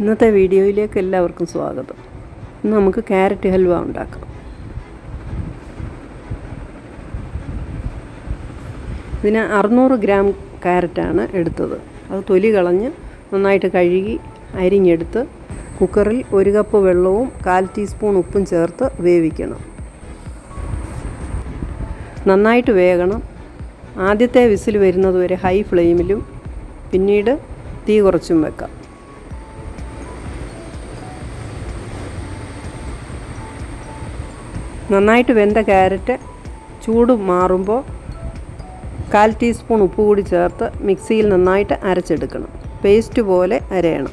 ഇന്നത്തെ വീഡിയോയിലേക്ക് എല്ലാവർക്കും സ്വാഗതം. ഇന്ന് നമുക്ക് ക്യാരറ്റ് ഹൽവ ഉണ്ടാക്കാം. ഇതിന് അറുന്നൂറ് ഗ്രാം ക്യാരറ്റാണ് എടുത്തത്. അത് തൊലി കളഞ്ഞ് നന്നായിട്ട് കഴുകി അരിഞ്ഞെടുത്ത് കുക്കറിൽ ഒരു കപ്പ് വെള്ളവും കാൽ ടീസ്പൂൺ ഉപ്പും ചേർത്ത് വേവിക്കണം. നന്നായിട്ട് വേകണം. ആദ്യത്തെ വിസിൽ വരുന്നത് വരെ ഹൈ ഫ്ലെയിമിലും പിന്നീട് തീ കുറച്ചും വെക്കാം. നന്നായിട്ട് വെന്ത ക്യാരറ്റ് ചൂട് മാറുമ്പോൾ കാൽ ടീസ്പൂൺ ഉപ്പ് കൂടി ചേർത്ത് മിക്സിയിൽ നന്നായിട്ട് അരച്ചെടുക്കണം. പേസ്റ്റ് പോലെ അരയണം.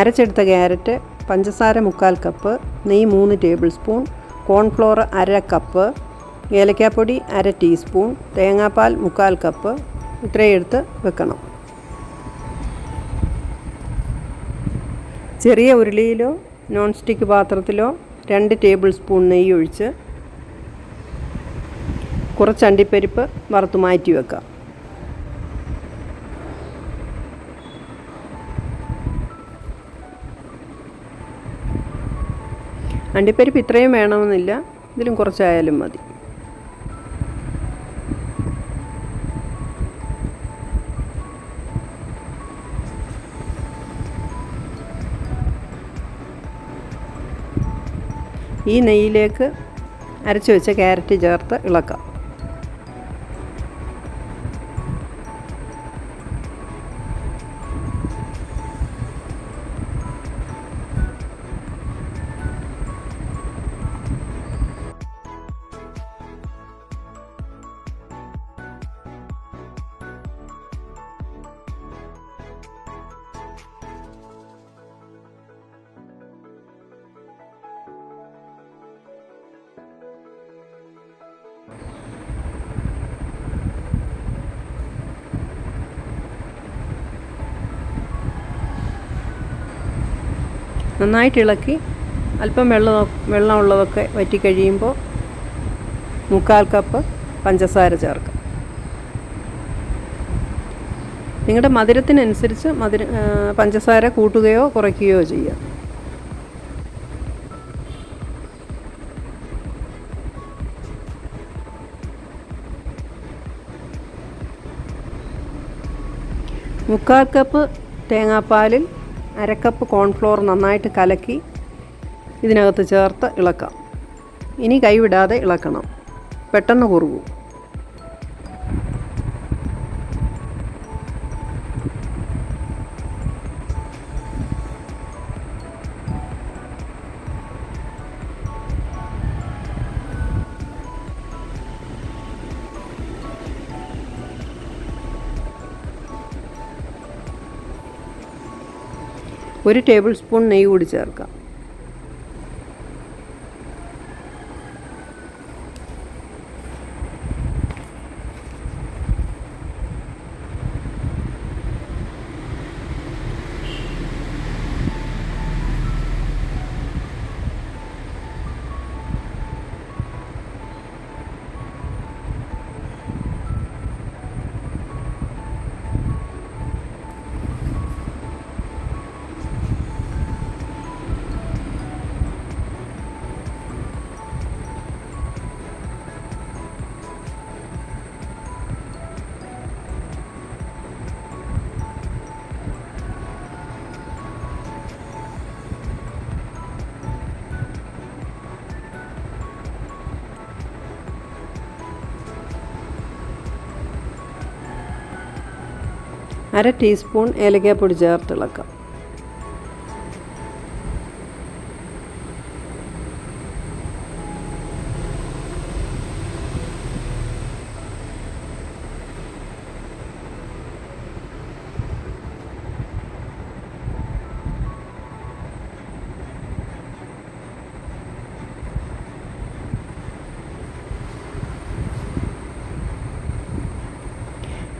അരച്ചെടുത്ത ക്യാരറ്റ് പഞ്ചസാര മുക്കാൽ കപ്പ് നെയ്യ് മൂന്ന് ടേബിൾ സ്പൂൺ കോൺഫ്ലോർ അര കപ്പ് ഏലക്കാപ്പൊടി അര ടീസ്പൂൺ തേങ്ങാപ്പാൽ മുക്കാൽ കപ്പ് ഇത്രയും എടുത്ത് വെക്കണം. ചെറിയ ഉരുളിയിലോ നോൺ സ്റ്റിക്ക് പാത്രത്തിലോ രണ്ട് ടേബിൾ സ്പൂൺ നെയ്യ് ഒഴിച്ച് കുറച്ച് അണ്ടിപ്പരിപ്പ് വറുത്ത് മാറ്റി വെക്കുക അണ്ടിപ്പരിപ്പ് ഇത്രയും വേണമെന്നില്ല ഇതിലും കുറച്ചായാലും മതി. ഈ നെയ്യിലേക്ക് അരച്ചു വെച്ച ക്യാരറ്റ് ചേർത്ത് ഇളക്കാം. നന്നായിട്ട് ഇളക്കി അല്പം വെള്ളം വെള്ളമുള്ളതൊക്കെ വറ്റി കഴിയുമ്പോൾ മുക്കാൽ കപ്പ് പഞ്ചസാര ചേർക്കുക നിങ്ങളുടെ മധുരത്തിനനുസരിച്ച് മധുര പഞ്ചസാര കൂട്ടുകയോ കുറയ്ക്കുകയോ ചെയ്യാം. മുക്കാൽ കപ്പ് തേങ്ങാപ്പാലിൽ അരക്കപ്പ് കോൺഫ്ലോർ നന്നായിട്ട് കലക്കി ഇതിനകത്ത് ചേർത്ത് ഇളക്കാം. ഇനി കൈവിടാതെ ഇളക്കണം. പെട്ടെന്ന് കുറുകും. ഒരു ടേബിൾ സ്പൂൺ നെയ്യ് കൂടി ചേർക്കാം. അര ടീസ്പൂൺ ഏലക്കാപ്പൊടി ചേർത്ത്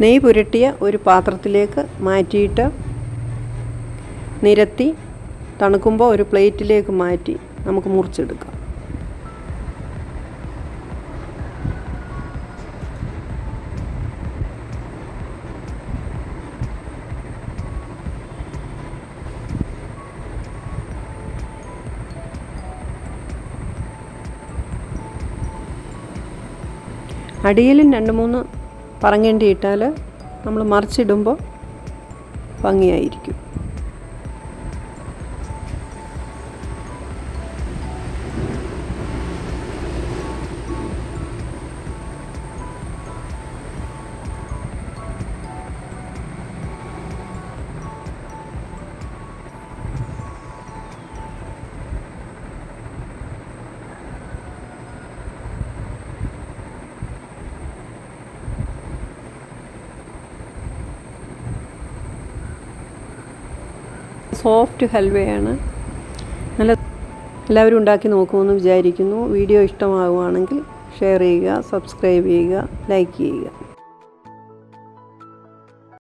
നെയ്യ് പുരട്ടിയ ഒരു പാത്രത്തിലേക്ക് മാറ്റിയിട്ട് നിരത്തി തണുക്കുമ്പോൾ ഒരു പ്ലേറ്റിലേക്ക് മാറ്റി നമുക്ക് മുറിച്ചെടുക്കാം. അടിയിലും രണ്ട് മൂന്ന് പറങ്ങേണ്ടി ഇട്ടാൽ നമ്മൾ മറിച്ചിടുമ്പോൾ ഭംഗിയായിരിക്കും. സോഫ്റ്റ് ഹൽവയാണ് നല്ല എല്ലാവരും ഉണ്ടാക്കി നോക്കുമെന്ന് വിചാരിക്കുന്നു. വീഡിയോ ഇഷ്ടമാകുവാണെങ്കിൽ ഷെയർ ചെയ്യുക സബ്സ്ക്രൈബ് ചെയ്യുക ലൈക്ക് ചെയ്യുക.